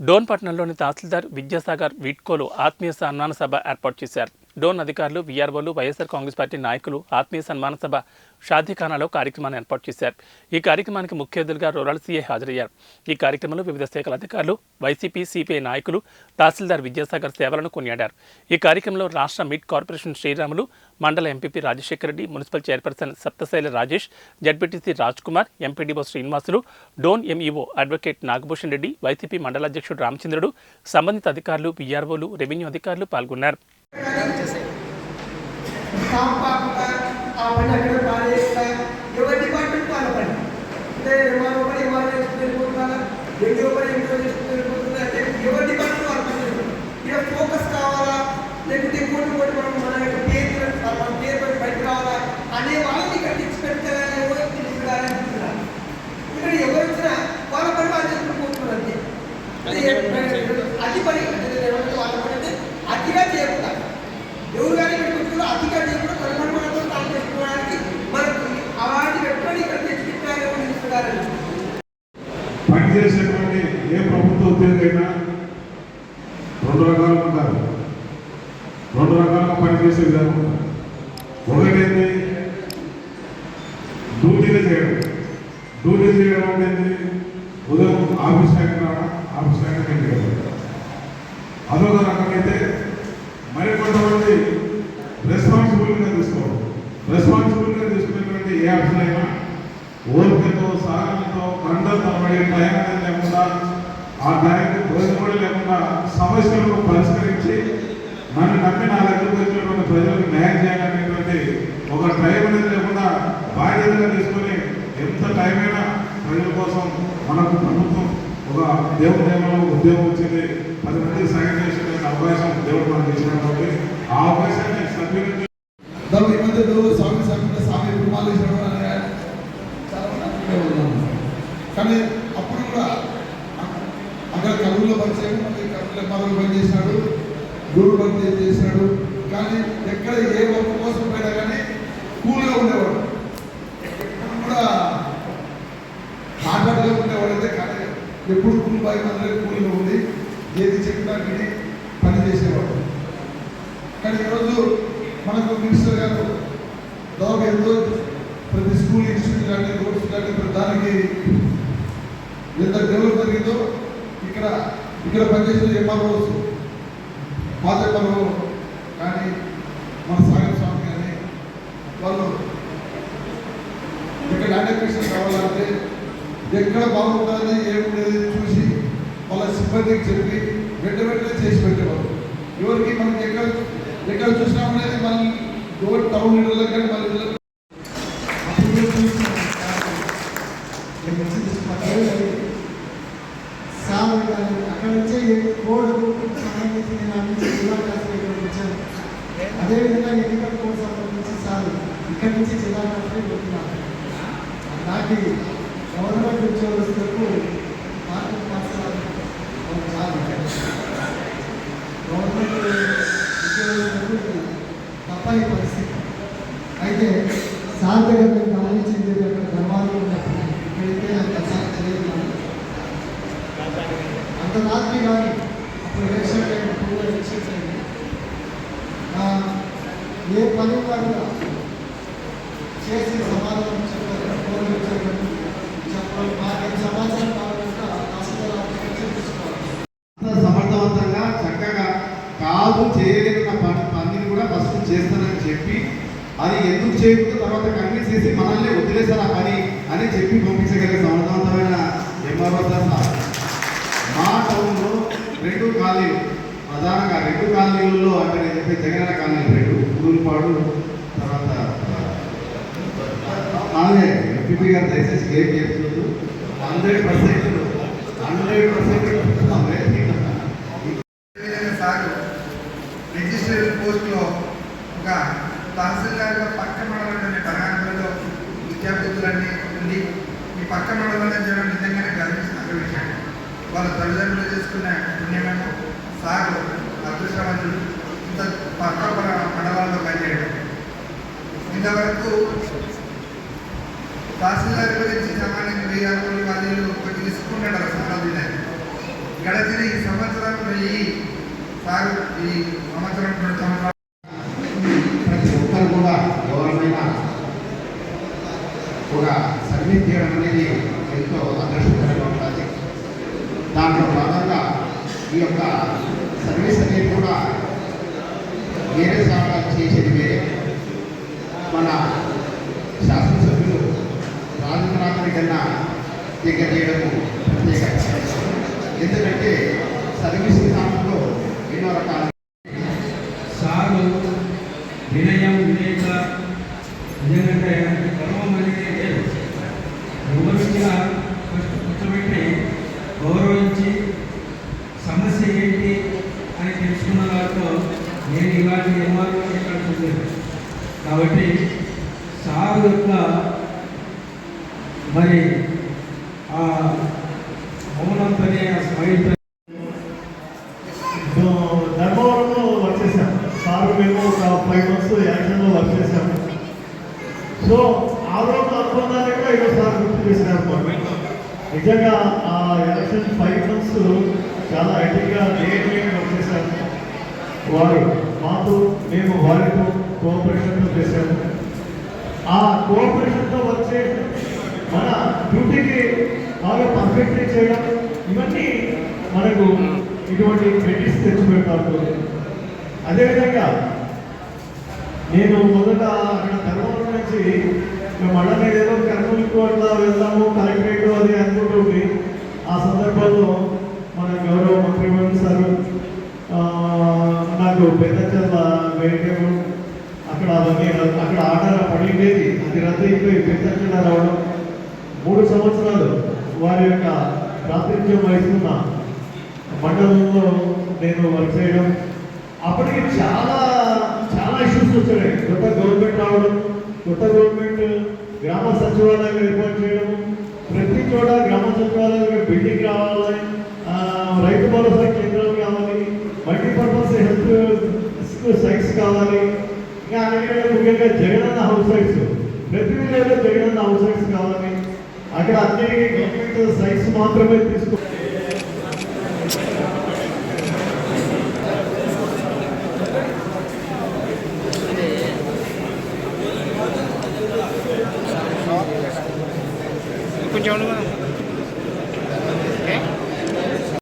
డోన్పట్నంలోని తహసీల్దార్ విద్యాసాగర్ వీడ్కోలు ఆత్మీయ సన్మాన సభ ఏర్పాటు చేశారు. డోన్ అధికారులు వీఆర్ఓలు వైఎస్ఆర్ కాంగ్రెస్ పార్టీ నాయకులు ఆత్మీయ సన్మాన సభ షాదీఖానాలో కార్యక్రమాన్ని ఏర్పాటు చేశారు. ఈ కార్యక్రమానికి ముఖ్య అతిథులుగా రూరల్ సీఏ హాజరయ్యారు. ఈ కార్యక్రమంలో వివిధ శాఖల అధికారులు వైసీపీ సిపిఐ నాయకులు తహసీల్దార్ విద్యాసాగర్ సేవలను కొనియాడారు. ఈ కార్యక్రమంలో రాష్ట్ర mid corporation Sriramulu mandal MPP Rajasekhar Reddy municipal chairperson Saptasaila Rajesh ZPTC Raj Kumar MPDO Srinivasulu Dhone MEO advocate Nagabhushan Reddy YCP mandal అధ్యక్షుడు రామచంద్రుడు సంబంధిత అధికారులు వీఆర్ఓలు రెవెన్యూ అధికారులు పాల్గొన్నారు. కాంపాకుండా ఆ పని అక్కడ పాడేస్తా ఎవరి డిపార్ట్మెంట్ వాళ్ళ పని అంటే ఎంఆర్ఓ పని ఎంఆర్ఓ చేసుకుని వెళ్ళిపోతున్నారా ఎండిఓ పని ఎండిఓ చేసుకుని వెళ్ళిపోతున్నా అంటే ఎవరి డిపార్ట్మెంట్ వాళ్ళ పని చేస్తున్నారు ఇక్కడ ఫోకస్ కావాలా లేకపోతే ఇంకోటి ఇంకోటి మనం మన యొక్క పేరు మన పేరు పై బయట రావాలా అనే వాళ్ళని ఇక్కడ తెచ్చి పెడతారని ఎవరు తీసుకురాలని చూస్తున్నారు ఇక్కడ ఎవరు వచ్చినా వాళ్ళ పని వాళ్ళు చేసుకుని పోతున్నారు అంతే అది పని అంటే ఎవరైతే వాళ్ళ పని అంటే అతిగా చేయకుండా ఎవరు కానీ ఇక్కడికి వచ్చినా అతిగా చేయకుండా తన మనతో తాను చేసుకోవడానికి మనకు అలాంటి వ్యక్తులు ఇక్కడ తెచ్చిపెట్టాలని ఇస్తున్నారని పనిచేసేటువంటి ఏ ప్రభుత్వ ఉద్యోగైనా రెండు రకాలుగా ఉంటారు. రెండు రకాలుగా పనిచేసే విధానం. ఉంటుంది ఒకటేంటి? గంటలు తరబడి అనేది లేకుండా ఆ టైంకి భోజనం కూడా లేకుండా సమస్యలను పరిష్కరించి నన్ను నమ్మి నా దగ్గరకు వచ్చినటువంటి ప్రజలకు న్యాయం చేయాలనేటువంటి ఒక టైం అనేది లేకుండా బాధ్యతగా తీసుకొని ఎంత టైం అయినా ప్రజల కోసం మనకు ప్రభుత్వం ఒక దేవుడి దేవంలో ఉద్యోగం వచ్చింది పది మందికి సాయం చేసిన అవకాశం దేవుడు మనకి ఇచ్చిన కాబట్టి ఆ అవకాశాన్ని సద్వినియోగం దాని ఈ మధ్య దేవుడు స్వామి స్వామి స్వామి కుమారులు ఇవ్వడం అనే చాలా మంది అనుకునే ఉన్నాము కానీ అప్పుడు కూడా అక్కడ కరువులో పనిచేయడం మళ్ళీ పనులు మరొక పని గురువు పని చేసినాడు కానీ ఎక్కడ ఏ వర్క్ కోసం పోయినా కానీ కూల్గా ఉండేవాడు. ఎప్పుడు కూడా హార్డ్గా ఉండేవాడైతే కానీ ఎప్పుడు కూల్ బాయ్ అందరూ కూల్గా ఉంది ఏది చెప్పినా విని పని చేసేవాడు. కానీ ఈరోజు మనకు మినిస్టర్ గారు దాదాపు ఎంతో ప్రతి స్కూల్ ఇన్స్టిట్యూట్ కానీ రోడ్స్ కానీ ప్రతి దానికి ఎంత డెవలప్ జరిగిందో ఇక్కడ ఇక్కడ పనిచేసిన ఎంఆర్ఓస్ పాత ఎంఆర్ఓ కానీ మన సాగర్ స్వామి కానీ వాళ్ళు ఇక్కడ ల్యాండ్ అక్విజిషన్ కావాలంటే ఎక్కడ బాగుంటుంది ఏముండేది చూసి వాళ్ళ సిబ్బందికి చెప్పి వెంట వెంటనే చేసి పెట్టేవారు ఎవరికి మనకి ఎక్కడ ఎక్కడ చూసినామనేది మన ఎవరు టౌన్ లీడర్లకు కానీ మన ఇళ్ళకి Thank you. నేను వచ్చి తీసుకున్నాను. సార్ గారు అక్కడ నుంచి కోడ్ సహాయం నేను జిల్లా కలెక్టర్ ఇక్కడికి వచ్చాను అదేవిధంగా ఎన్నికల కోడ్ సంబంధించి సార్ ఇక్కడి నుంచి జిల్లా కలెక్టర్ వెళ్తున్నాను గవర్నమెంట్ ఉద్యోగస్తులకు పార్టీ పాఠశాల చాలు గవర్నమెంట్ ఉద్యోగస్తులకు తప్పని పరిస్థితి అయితే సార్ దగ్గర నేను గమనించింది అక్కడ ధర్మాలు ఉన్నప్పుడు ఇక్కడైతే అంత సార్ తెలియదు. అంత రాత్రి కానీ అప్పుడు ఎలక్షన్ టైం టూ ఎలక్షన్స్ అయింది ఏ పని కూడా చేసి సమాధానం చెప్పారు ఫోన్ చెప్పాలి చెప్పాలి మాకు సమాచారం కావాలంటే తీసుకోవాలి. సమర్థవంతంగా చక్కగా కాదు చేయలేకున్న పని పనిని కూడా ఫస్ట్ చేస్తానని చెప్పి అది ఎందుకు చేయకుండా తర్వాత కన్విన్స్ చేసి మనల్ని వదిలేసారు ఆ పని అని చెప్పి పంపించగలిగే సమర్థవంతమైన ఎంఆర్ఓ సార్ మా టౌన్లో రెండు కాలనీలు ప్రధానంగా రెండు కాలనీలలో అంటే నేను చెప్పే జగనన్న కాలనీ రెండు పూలుపాడు తర్వాత అదే. ఎంపీపీ గారు దయచేసి ఏం చెప్తున్నారు? హండ్రెడ్ పర్సెంట్ హండ్రెడ్ పర్సెంట్ ఏదైనా రిజిస్టర్ పోస్ట్లో ఒక తహసీల్దార్గా పక్క మండలంలోని పరగాణలో విద్యార్థులన్నీ ఉండి ఈ పక్క మండలంలో చేయడం నిజంగానే గర్వించిన విషయం వాళ్ళ తల్లిదండ్రులు చేసుకున్న పుణ్యమేమో? సాగు అదృష్టవంతులు ఇంత పక్క మండలాల్లో పనిచేయడం ఇంతవరకు తహసీల్దార్ గురించి సామాన్యంగా వెయ్యి అరవై వాళ్ళు ఒకటి తీసుకుంటాడు చాలా గడచిన ఈ సంవత్సరం ఈ సాగు ఈ సంవత్సరం రెండు సంవత్సరాలు. ప్రతి ఒక్కరు కూడా ఎవరైనా ఒక సర్వీస్ చేయడం అనేది ఎంతో అదృష్టకరంగా దాంట్లో భాగంగా ఈ యొక్క సర్వీస్ అనేది కూడా వేరే శాఖ చేసేది వేరే మన శాసనసభ్యులు రాజేంద్రనాథ్ కన్నా దగ్గర చేయడము ప్రత్యేక ఎందుకంటే సర్వీస్ విధానంలో ఎన్నో రకాల. సారు వినయం వినేత నిజంగా ఆయనకి గర్వం అనేది ఎవరు వచ్చినా ఫస్ట్ కూర్చోబెట్టి గౌరవించి సమస్య ఏంటి అని తెలుసుకున్న వారితో నేను ఇలాంటి చూడలేదు. కాబట్టి సారు యొక్క మరి ఆ మౌనంతోనే ఆ స్మైల్ సో ధర్మవరంలో వర్క్ చేశాం. సార్ మేము ఒక ఫైవ్ మంత్స్ యాక్షన్లో వర్క్ చేశాము సో ఆ రోజు అనుకున్నానే కూడా ఈరోజు సార్ గుర్తు మాకు. నిజంగా ఆ ఎలక్షన్ ఫైవ్ మంత్స్ చాలా ఐటీగా నేర్చుకుని వర్క్ చేశాము వారు మాతో మేము వారితో కోఆపరేషన్తో చేశాము. ఆ కోఆపరేషన్తో వచ్చే మన డ్యూటీకి బాగా పర్ఫెక్ట్గా చేయడం ఇవన్నీ మనకు ఇటువంటి క్రెడిట్స్ తెచ్చిపెడతారు. అదేవిధంగా నేను మొదట అక్కడ ధర్మవరం నుంచి మేము మన ఏదో కర్నూలుకు అట్లా వెళ్దాము కలెక్టరేట్ అది అనుకుంటుంది. ఆ సందర్భంలో మన గౌరవ మంత్రిమంత్రి సార్ నాకు పెద్ద చల్ల వేయటం అక్కడ అవన్నీ అక్కడ ఆర్డర్ పడిండేది అది రద్దు అయిపోయి పెద్ద చల్ల రావడం మూడు సంవత్సరాలు వారి యొక్క ప్రాతినిధ్యం వహిస్తున్న మండలంలో నేను వర్క్ చేయడం. అప్పటికి చాలా చాలా ఇష్యూస్ వచ్చాయి. కొత్త గవర్నమెంట్ రావడం కొత్త గవర్నమెంట్ గ్రామ సచివాలయాలు ఏర్పాటు చేయడం. ప్రతి చోట గ్రామ సచివాలయాలకు బిల్డింగ్ రావాలి. రైతు భరోసా కేంద్రం కావాలి మల్టీపర్పస్ హెల్త్ సైట్స్ కావాలి ఇంకా అలాగే ముఖ్యంగా జగనన్న హౌస్ సైట్స్ ప్రతి విలేజ్లో జగనన్న హౌస్ సైట్స్ కావాలి. అక్కడ అన్ని గవర్నమెంట్ సైట్స్ మాత్రమే తీసుకో